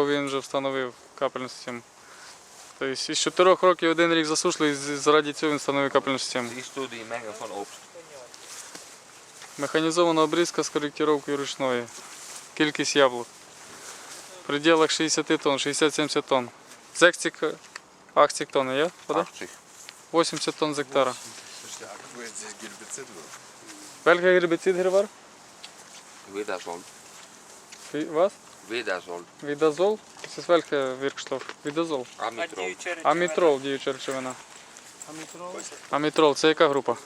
Він вже встановив капельну систему. Тобто із 4 років один рік засушили, і з- заради цього він встановив капельну систему. Механізована обрізка з коректировкою ручної. Кількість яблук. В пределах 60 тонн, 60-70 тонн. Зекстик, 80 тонн, є? Вода? 80. 80 тонн з гектара. Гербицид? Welcher гербіцид гривар? Widazol. Wie- Was? Відазол? Ist welcher Wirkstoff? Відазол. Amitrol. Амітрол, діюча речовина. Амітрол, це яка група?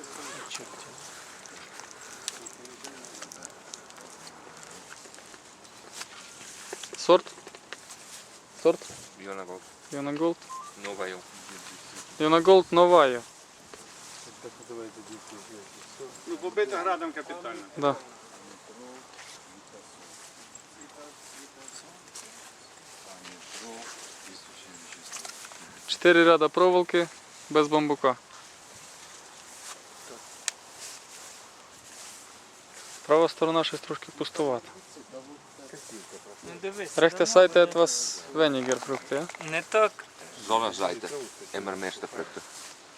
Сорт? Сорт? Bionagol. Йонаголд? Novayo. Йонаголд новая. Ну, побито градом капітально. Да. Чотири ряда проволоки без бамбука. Права сторона щось трошки пустувата. Рехте сайте від вас венігер фрукти, а? не так. Zonnezijde. Immer meeste vruchten.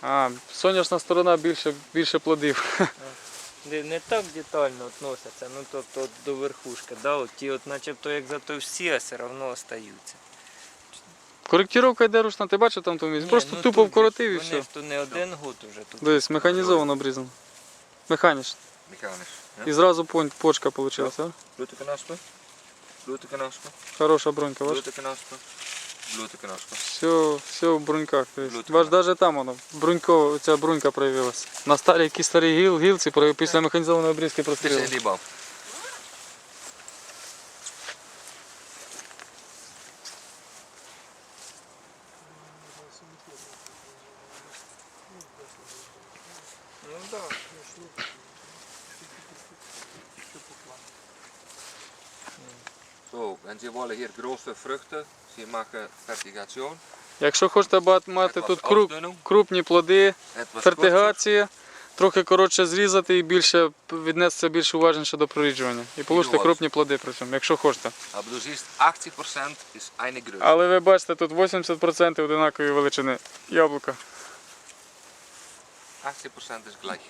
А, сонячна сторона більше, більше плодів. Не, не так детально відносяться, ну тобто до верхушки, да, от ті от начебто як зато всі, а все одно остаються. Коректировка йде ручна, ти бачив там тому місці? Ні, Просто ну, тупо тут вкоротив і Вони все. ж то не один год уже тут. Дивись, механізовано обрізано. Механічно. Mechanisch. І зразу пон- почка вийшла, а? Bloedeknaspen. Bloedeknaspen. Хороша бронька, бачиш? Bloedeknaspen. Bloedeknaspen. Все, все в бруньках. дивись. Бач, навіть там воно, брунько, ця брунька проявилася. На старій, які старі гіл, гілці про- після механізованої обрізки in die Ну да. Zo, en ze willen hier grootste vruchten. Ze maken vertigation. Якщо хочете мати тут круп, крупні плоди, фертигація, трохи коротше зрізати і більше віднестися більш уважніше до проріджування. І получите крупні плоди при цьому, якщо хочете. Maar du ziet, 80% is. Але ви бачите, тут 80% одинакової величини яблука. 80% is gleich.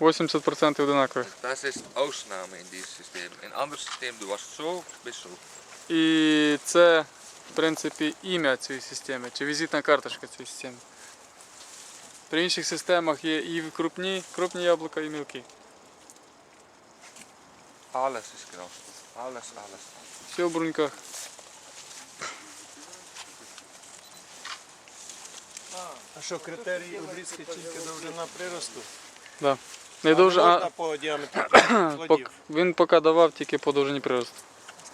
80% одинакові. Das ist Ausnahme in diesem System. In anderen Systemen du was zo bis zo. І це, в принципі, ім'я цієї системи, чи візитна карточка цієї системи. При інших системах є і крупні, крупні яблука, і мілкі. Alles is groot. Alles, alles. Все в бруньках. А що, критерій обрізки тільки довжина приросту? Не дуже, можна а, по діаметру плодів? він поки давав тільки по довжині приросту.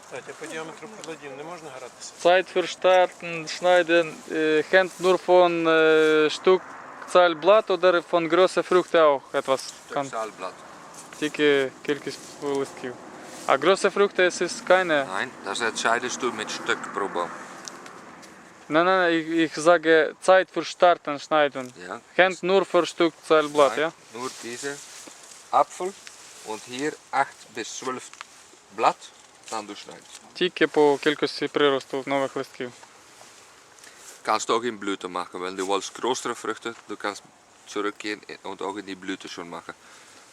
Кстати, по діаметру плодів не можна гратися? Zeit für starten, schneiden, äh, hängt nur von äh, Stückzahl Blatt oder von Größe Früchte auch etwas. Kann. Stückzahlblatt. Тільки кількість листків. А Größe Früchte es ist keine. Nein, das entscheidest du mit Stück. Nein, nein, ich, ich sage Zeit für Starten schneiden. Ja. Hängt nur für Stückzahl Blatt, Nein, ja? Nur diese Apfel und hier 8 bis 12 Blatt, dann du schneidest. Тільки по кількості приросту нових листків. Kannst du auch in Blüte machen, wenn du willst größere Früchte, du kannst zurückgehen und auch in die Blüte schon machen.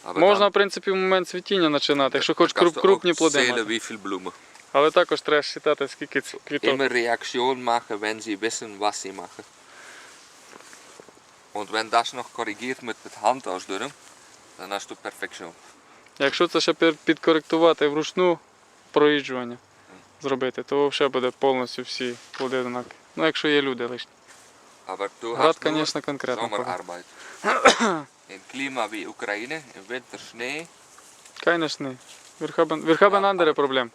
Aber Можна, в принципі, в момент цвітіння починати, якщо хоч круп, крупні плоди. мати. wie viel Blumen. Але також треба считати, скільки ц- квіток. Immer Reaktion machen, wenn sie wissen, was sie machen. Und wenn das noch korrigiert mit der Hand ausdrücken, dann hast du Perfektion. Якщо це ще підкоректувати вручну проїжджування зробити, то взагалі буде повністю всі плоди однакові. Ну, якщо є люди лишні. Aber du Град, hast nur звісно, конкретно. повинен. Sommerarbeit. In Klima wie Oekraïne, im Winter Schnee, Конечно. Wir haben, wir haben andere Probleme.